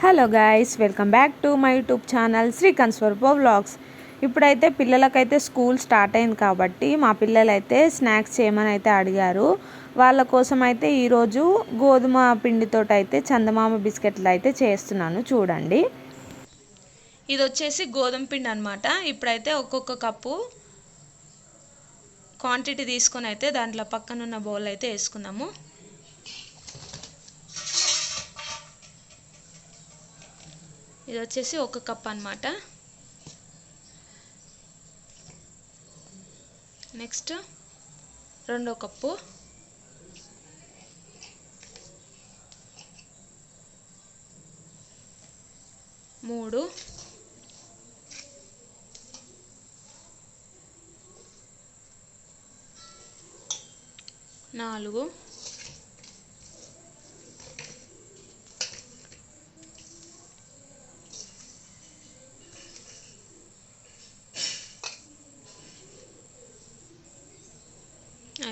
Hello guys welcome back to my YouTube channel Shri కన్స్వరూప vlogs ఇప్పుడైతే పిల్లలకైతే school start అయింది కాబట్టి మా పిల్లలైతే స్నాక్స్ చేయమని అయితే అడిగారు. వాళ్ళ కోసం అయితే ఈరోజు గోధుమ పిండితో అయితే చందమామ బిస్కెట్లు అయితే చేస్తున్నాను చూడండి. ఇది వచ్చేసి గోధుమ పిండి అనమాట ఇప్పుడైతే ఒక్కొక్క కప్పు క్వాంటిటీ తీసుకొని అయితే దాంట్లో పక్కన ఉన్న బౌల్ అయితే వేసుకున్నాము ఇది వచ్చేసి ఒక కప్ అనమాట నెక్స్ట్ రెండో కప్పు. మూడు. నాలుగు.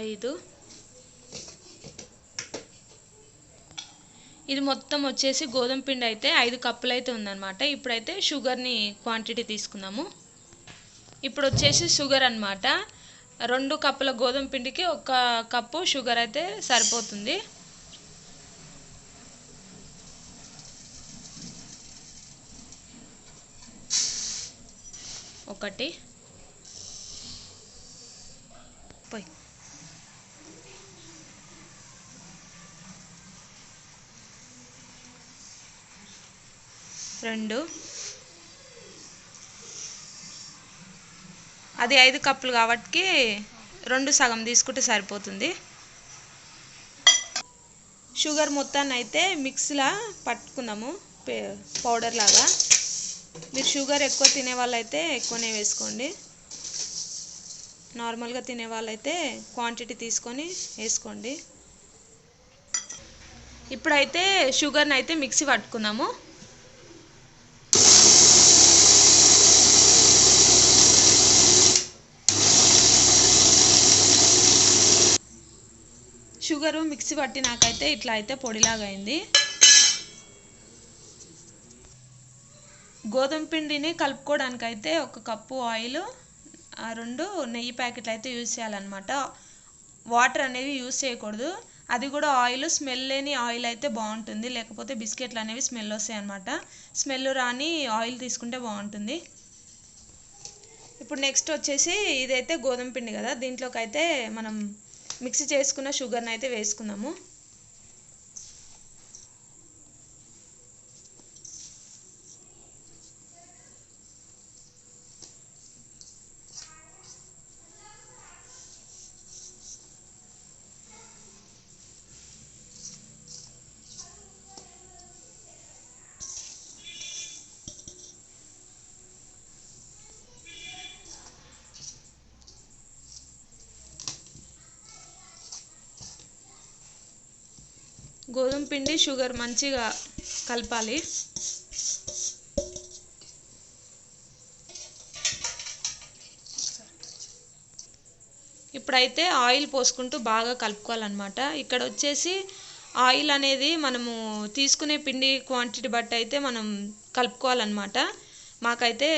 ఐదు. ఇది మొత్తం వచ్చేసి గోధుమ పిండి అయితే ఐదు కప్పులు అయితే ఉందన్నమాట. ఇప్పుడైతే షుగర్ని క్వాంటిటీ తీసుకున్నాము ఇప్పుడు వచ్చేసి షుగర్ అనమాట రెండు కప్పుల గోధుమ పిండికి ఒక కప్పు షుగర్ అయితే సరిపోతుంది. ఒకటి. పోయి. రెండు. అది ఐదు కప్పులు కాబట్టి రెండు సగం తీసుకుంటే సరిపోతుంది. షుగర్ మొత్తాన్ని అయితే మిక్స్లా పట్టుకుందాము పౌడర్ లాగా. మీరు షుగర్ ఎక్కువ తినే వాళ్ళైతే ఎక్కువనే వేసుకోండి. నార్మల్గా తినే వాళ్ళైతే క్వాంటిటీ తీసుకొని వేసుకోండి. ఇప్పుడైతే షుగర్ని అయితే మిక్సీ పట్టుకుందాము షుగరు మిక్సీ పట్టినాకైతే ఇట్లా అయితే పొడిలాగా అయింది గోధుమ పిండిని కలుపుకోవడానికైతే ఒక కప్పు ఆయిల్ ఆ రెండు నెయ్యి ప్యాకెట్లు అయితే యూజ్ చేయాలన్నమాట. వాటర్ అనేవి యూజ్ చేయకూడదు. అది కూడా ఆయిల్ స్మెల్ లేని ఆయిల్ అయితే బాగుంటుంది. లేకపోతే బిస్కెట్లు అనేవి స్మెల్ వస్తాయి అనమాట స్మెల్ రాని ఆయిల్ తీసుకుంటే బాగుంటుంది. ఇప్పుడు నెక్స్ట్ వచ్చేసి ఇదైతే గోధుమ పిండి కదా. దీంట్లోకి అయితే మనం మిక్సీ చేసుకున్న షుగర్ని అయితే వేసుకుందాము గోధుమ పిండి షుగర్ మంచిగా కలపాలి. ఇప్పుడైతే ఆయిల్ పోసుకుంటూ బాగా కలుపుకోవాలన్నమాట. ఇక్కడ వచ్చేసి ఆయిల్ అనేది మనము తీసుకునే పిండి క్వాంటిటీ బట్టి అయితే మనం కలుపుకోవాలన్నమాట. మాకైతే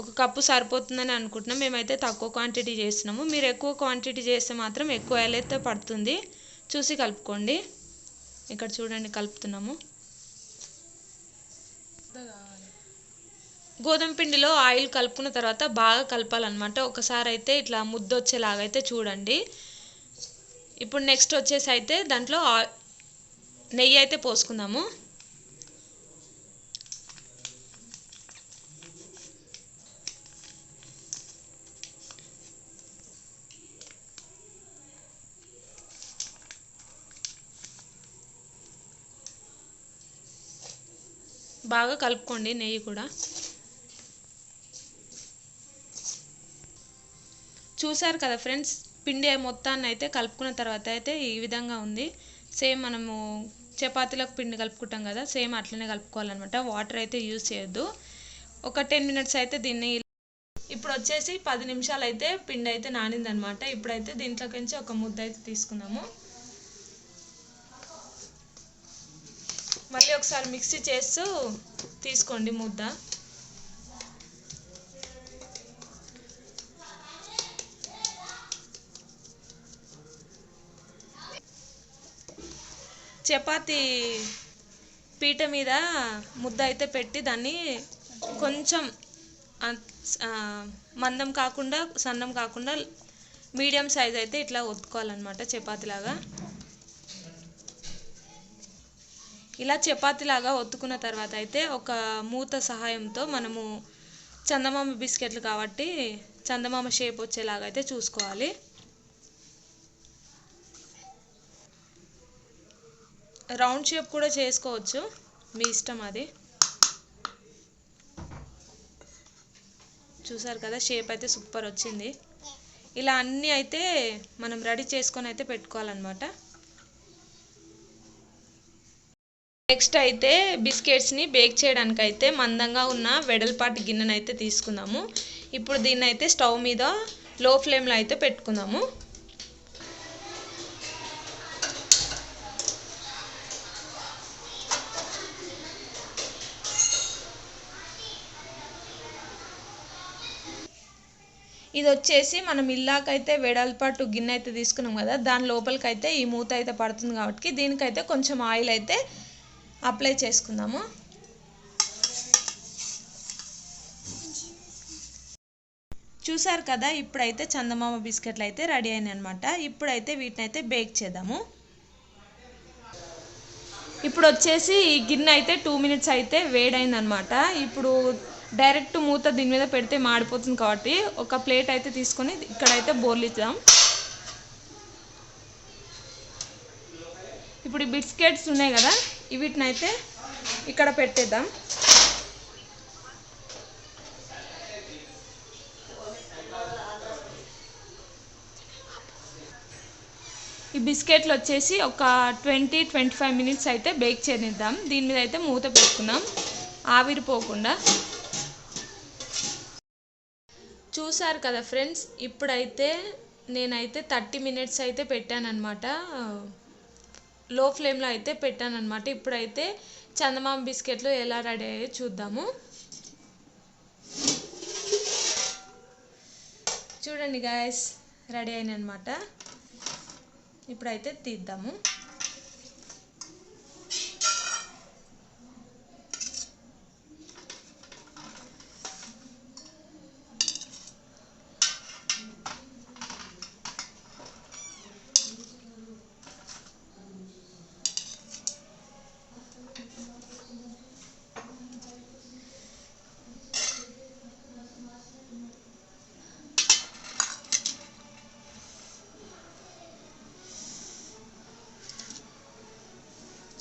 ఒక కప్పు సరిపోతుందని అనుకుంటున్నాం. మేమైతే తక్కువ క్వాంటిటీ చేస్తున్నాము. మీరు ఎక్కువ క్వాంటిటీ చేస్తే మాత్రం ఎక్కువ ఆయిల్ అయితే పడుతుంది. చూసి కలుపుకోండి. ఇక్కడ చూడండి కలుపుతున్నాము. గోధుమ పిండిలో ఆయిల్ కలుపుకున్న తర్వాత బాగా కలపాలన్నమాట. ఒకసారి అయితే ఇట్లా ముద్ద వచ్చేలాగా అయితే చూడండి. ఇప్పుడు నెక్స్ట్ వచ్చేసి అయితే దాంట్లో నెయ్యి అయితే పోసుకుందాము. బాగా కలుపుకోండి నెయ్యి కూడా. చూసారు కదా ఫ్రెండ్స్ పిండి మొత్తాన్ని అయితే కలుపుకున్న తర్వాత అయితే ఈ విధంగా ఉంది. సేమ్ మనము చపాతీలకు పిండి కలుపుకుంటాం కదా సేమ్ అట్లనే కలుపుకోవాలన్నమాట. వాటర్ అయితే యూజ్ చేయొద్దు. ఒక టెన్ మినిట్స్ అయితే దీన్ని ఇప్పుడు వచ్చేసి పది నిమిషాలు అయితే పిండి అయితే నానిందనమాట ఇప్పుడైతే దీంట్లోకి నుంచి ఒక ముద్ద అయితే తీసుకుందాము. మళ్ళీ ఒకసారి మిక్సీ చేస్తూ తీసుకోండి ముద్ద. చపాతీ పీట మీద ముద్ద అయితే పెట్టి దాన్ని కొంచెం మందం కాకుండా సన్నం కాకుండా మీడియం సైజ్ అయితే ఇట్లా ఒత్తుకోవాలన్నమాట చపాతీలాగా. ఇలా చపాతీలాగా ఒత్తుకున్న తర్వాత అయితే ఒక మూత సహాయంతో మనము చందమామ బిస్కెట్లు కాబట్టి చందమామ షేప్ వచ్చేలాగా అయితే చూసుకోవాలి. రౌండ్ షేప్ కూడా చేసుకోవచ్చు. మీ ఇష్టం అది. చూసారు కదా షేప్ అయితే సూపర్ వచ్చింది. ఇలా అన్నీ అయితే మనం రెడీ చేసుకొని అయితే పెట్టుకోవాలన్నమాట. నెక్స్ట్ అయితే బిస్కెట్స్ని బేక్ చేయడానికి అయితే మందంగా ఉన్న వెడల్పాటి గిన్నెను అయితే తీసుకుందాము. ఇప్పుడు దీన్ని అయితే స్టవ్ మీద లో ఫ్లేమ్లో అయితే పెట్టుకుందాము. ఇది వచ్చేసి మనం ఇల్లాకైతే వెడల్పాటు గిన్నె అయితే తీసుకున్నాం కదా దాని లోపలికైతే ఈ మూత అయితే పడుతుంది కాబట్టి దీనికైతే కొంచెం ఆయిల్ అయితే అప్లై చేసుకుందాము? చూసారు కదా ఇప్పుడైతే చందమామ బిస్కెట్లు అయితే రెడీ అయినాయి అనమాట ఇప్పుడైతే వీటిని అయితే బేక్ చేద్దాము. ఇప్పుడు వచ్చేసి ఈ గిన్నె అయితే టూ మినిట్స్ అయితే వేడైందనమాట ఇప్పుడు డైరెక్ట్ మూత దీని మీద పెడితే మాడిపోతుంది కాబట్టి ఒక ప్లేట్ అయితే తీసుకొని ఇక్కడైతే బోర్లిద్దాం. ఇప్పుడు ఈ బిస్కెట్స్ ఉన్నాయి కదా ఈ వీటిని అయితే ఇక్కడ పెట్టేద్దాం. ఈ బిస్కెట్లు వచ్చేసి ఒక ట్వంటీ ట్వంటీ ఫైవ్ మినిట్స్ అయితే బేక్ చేద్దాం. దీని మీద అయితే మూత పెట్టుకుందాం. ఆవిరిపోకుండా చూసారు కదా ఫ్రెండ్స్ ఇప్పుడైతే నేనైతే థర్టీ మినిట్స్ అయితే పెట్టానన్నమాట. లో ఫ్లేమ్లో అయితే పెట్టానన్నమాట. ఇప్పుడైతే చందమామ బిస్కెట్లు ఎలా రెడీ అయ్యాయో చూద్దాము. చూడండి గాయస్ రెడీ అయినాయి అనమాట ఇప్పుడైతే తీద్దాము.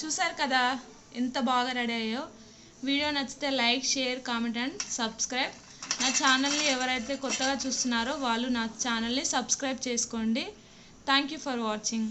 చూసారు కదా ఎంత బాగా రెడీ అయ్యో వీడియో నచ్చితే like share comment and subscribe. నా ఛానల్ని ఎవరైతే కొత్తగా చూస్తున్నారో వాళ్ళు నా ఛానల్ని సబ్స్క్రైబ్ చేసుకోండి. Thank you for watching